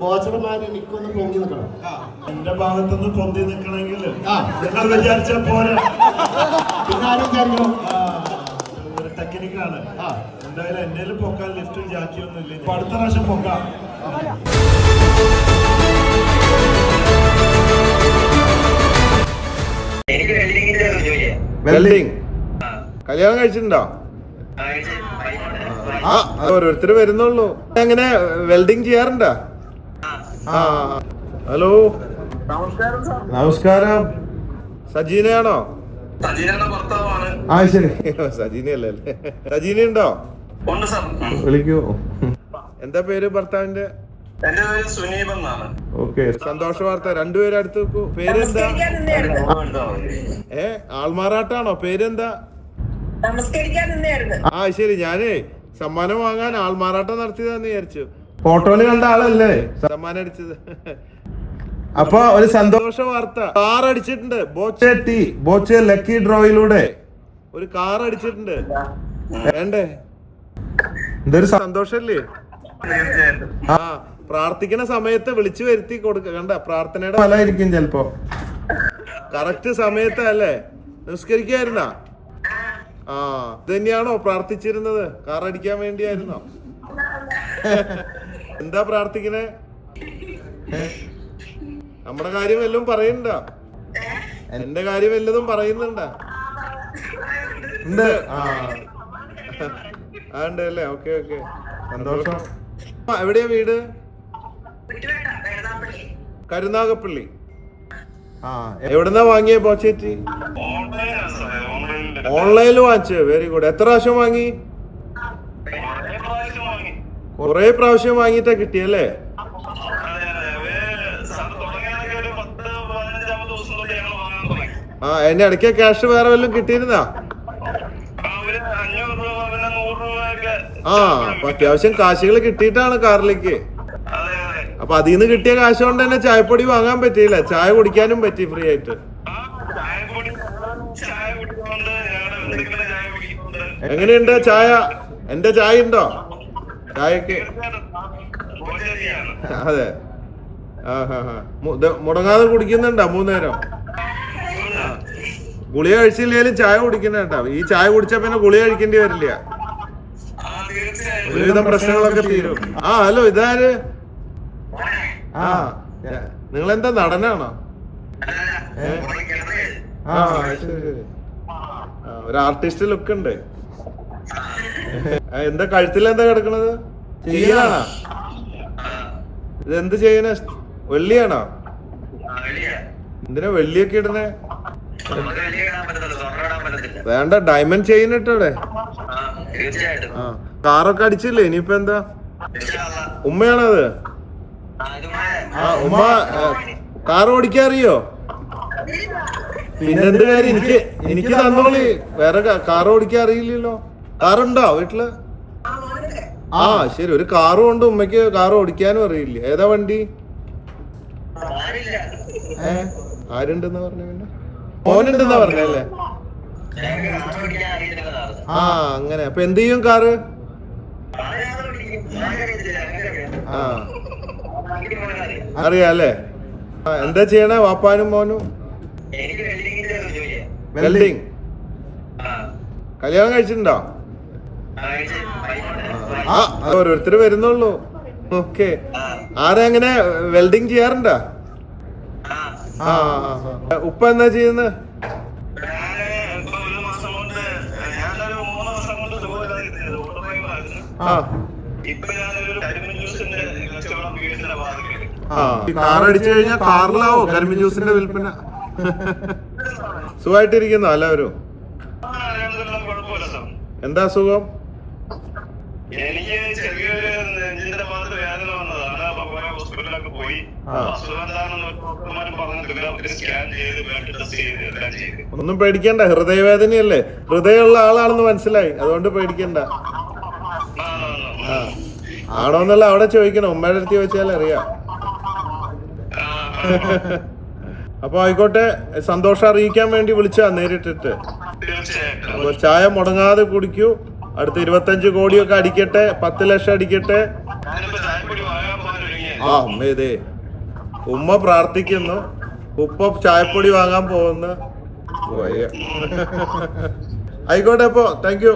ബോച്ചർമാര് എനിക്കൊന്ന് പൊങ്ങി നിൽക്കണം എന്റെ ഭാഗത്തുനിന്ന് പൊന്തി നിൽക്കണമെങ്കിൽ. നിങ്ങൾ വിചാരിച്ച പോരാ. ഒരു ടെക്നിക്കാണ്. എന്തായാലും എന്റെ പൊക്കാൻ ലിഫ്റ്റും ജാക്കിയൊന്നും ഇല്ല ഇപ്പൊ അടുത്ത പ്രാവശ്യം പൊക്കാം. എനിക്ക് വെൽഡിങ് കല്യാണം കഴിച്ചിട്ടുണ്ടോ? ആ ഓരോരുത്തർ വരുന്നുള്ളൂ. അങ്ങനെ വെൽഡിങ് ചെയ്യാറുണ്ടോ? ഹലോ. നമസ്കാരം സജീനയാണോ? ആ ശരി. സജീനയല്ലേ? അല്ലേ സജീന ഉണ്ടോ? വിളിക്കൂ. എന്താ പേര് ഭർത്താവിന്റെ എന്റെ പേര് സുനീബ് എന്നാണ്. ഓക്കെ. സന്തോഷ വാർത്ത. രണ്ടുപേരും അടുത്ത് വെക്കൂ പേരെന്താ? ഏ ആൾമാറാട്ടാണോ? പേരെന്താ? ആ ശരി. ഞാനേ സമ്മാനം വാങ്ങാൻ ആൾമാറാട്ടം നടത്തിയതാന്ന് വിചാരിച്ചു. ഫോട്ടോയിൽ കണ്ട ആളല്ലേ? സമ്മാനം അടിച്ചത് അപ്പൊ ഒരു സന്തോഷ വാർത്ത. കാർ അടിച്ചിട്ടുണ്ട്. ബോച്ചെ. ടി ബോച്ചെ ലക്കി ഡ്രോയിലൂടെ. ഒരു കാർ അടിച്ചിട്ടുണ്ട്. വേണ്ടേ? എന്തൊരു സന്തോഷല്ലേ? ആ പ്രാർത്ഥിക്കണ സമയത്ത് വിളിച്ചു വരുത്തി കൊടുക്ക. കണ്ട പ്രാർത്ഥനയുടെ ഫലമായിരിക്കും ചെലപ്പോ. കറക്റ്റ് സമയത്ത് അല്ലേ? നിസ്കരിക്കായിരുന്നാ? ആ ഇത് തന്നെയാണോ പ്രാർത്ഥിച്ചിരുന്നത്? കാർ അടിക്കാൻ വേണ്ടിയായിരുന്നോ? എന്താ പ്രാർത്ഥിക്കണേ? നമ്മുടെ കാര്യം വല്ലതും പറയുന്നുണ്ട? എന്റെ കാര്യം വല്ലതും പറയുന്നുണ്ടാ? ഉണ്ട്. ആ. ഉണ്ട് അല്ലേ? Okay okay. സന്തോഷം. ആ, എവിടെയാ വീട്? കരുനാഗപ്പള്ളി. ആ എവിടുന്നാ വാങ്ങിയ പോച്ചേറ്റ്? ഓൺലൈനിൽ ഓൺലൈനിൽ വാങ്ങിച്ചു വെരി ഗുഡ് എത്ര പ്രാവശ്യം വാങ്ങി? കൊറേ പ്രാവശ്യം വാങ്ങിയിട്ടാ കിട്ടിയല്ലേ? ആ എന്റെ ഇടയ്ക്ക് ക്യാഷ് വേറെ വല്ലതും കിട്ടിയിരുന്നാ? ആ അത്യാവശ്യം കാശുകൾ കിട്ടിയിട്ടാണ് കാറിലേക്ക്. അപ്പൊ അതിൽ നിന്ന് കിട്ടിയ കാശ് കൊണ്ട് തന്നെ ചായപ്പൊടി വാങ്ങാൻ പറ്റിയില്ല. ചായ കുടിക്കാനും പറ്റി ഫ്രീ ആയിട്ട്. എങ്ങനെയുണ്ട് ചായ? എന്റെ ചായ ഉണ്ടോ? അതെ. മുടങ്ങാതെ കുടിക്കുന്നുണ്ടോ മൂന്നേരം. ഗുളിക കഴിച്ചില്ലേലും ചായ കുടിക്കണ കേട്ടോ. ഈ ചായ കുടിച്ച പിന്നെ ഗുളിക കഴിക്കേണ്ടി വരില്ല. ഒരുവിധം പ്രശ്നങ്ങളൊക്കെ തീരും. ആ ഹലോ ഇതാര്? ആ നിങ്ങൾ എന്താ നടനാണോ? ആ ഒരു ആർട്ടിസ്റ്റ് ലുക്ക് ഉണ്ട് എന്താ കഴുത്തിൽ എന്താ കിടക്കണത്? ഇത് എന്ത് ചെയ്യണ? വെള്ളിയാണോ? എന്തിനാ വെള്ളിയൊക്കെ ഇടുന്നേ? വേണ്ട ഡയമണ്ട് ചെയിൻ ഇട്ടോടെ കാറൊക്കെ അടിച്ചില്ലേ? ഇനിയിപ്പോ എന്താ? ഉമ്മയാണോ അത് ആ, ഇത് മഴ. ആ ഉമ്മ കാർ ഓടിക്കാറിയോ പിന്നെന്ത് കാര്യം? എനിക്ക് എനിക്ക് തന്നോളി. വേറെ കാർ ഓടിക്കാൻ അറിയില്ലല്ലോ. കാറുണ്ടോ വീട്ടിൽ? ആ ശരി. ഒരു കാറും ഉണ്ട്. ഉമ്മയ്ക്ക് കാർ ഓടിക്കാനും അറിയില്ല? ഏതാ വണ്ടി. ഏ? ആരുണ്ടെന്ന് പറഞ്ഞു പിന്നെ? മോനുണ്ടെന്നാ പറഞ്ഞല്ലേ. ആ അങ്ങനെ. അപ്പൊ എന്ത് ചെയ്യും കാറ്. ആ. എനിക്ക് മോനെ അറിയാം. അറിയാം അല്ലേ? ആ എന്താ ചെയ്യണേ വാപ്പാനും മോനും. വെൽഡിങ് കല്യാണം കഴിച്ചിട്ടുണ്ടോ? ആ ഓരോരുത്തർ വരുന്നുള്ളൂ. ഓക്കെ. ആരെ അങ്ങനെ വെൽഡിങ് ചെയ്യാറുണ്ട? ആ. ഉപ്പ എന്താ ചെയ്യുന്നത് കാറടിച്ചു കഴിഞ്ഞാൽ കാറിലാവോ. കരിമിൻ ജ്യൂസിന്റെ വിൽപ്പന. സുഖമായിട്ടിരിക്കുന്നോ എല്ലാവരും? എന്താ അസുഖം എനിക്ക് ചെറിയൊരു നെഞ്ചിന്റെ മാത്രം വേദന വന്നതാണ്. കുറെ ഹോസ്പിറ്റലിലൊക്കെ പോയി. അസുഖം എന്താണെന്ന് ഡോക്ടർമാരും പറഞ്ഞിട്ടില്ല. അവർ സ്കാൻ ചെയ്ത് ബ്ലഡ് ടെസ്റ്റ് ചെയ്ത് എല്ലാം ചെയ്ത്. ഒന്നും പേടിക്കണ്ട. ഹൃദയവേദനയല്ലേ. ഹൃദയമുള്ള ആളാണെന്ന് മനസ്സിലായി. അതുകൊണ്ട് പേടിക്കണ്ട. ആണോന്നല്ല അവിടെ ചോദിക്കണം. ഉമ്മയുടെ അടുത്ത് ചോദിച്ചാൽ അറിയാം. അപ്പൊ ആയിക്കോട്ടെ. സന്തോഷം അറിയിക്കാൻ വേണ്ടി വിളിച്ചാ നേരിട്ടിട്ട്. അപ്പൊ ചായ മുടങ്ങാതെ കുടിക്കൂ. അടുത്ത ഇരുപത്തഞ്ച് കോടിയൊക്കെ അടിക്കട്ടെ പത്ത് ലക്ഷം അടിക്കട്ടെ. ആ അമ്മ ഇതേ. ഉമ്മ പ്രാർത്ഥിക്കുന്നു. ഉപ്പ ചായപ്പൊടി വാങ്ങാൻ പോകുന്നു. ആയിക്കോട്ടെ അപ്പോ താങ്ക് യു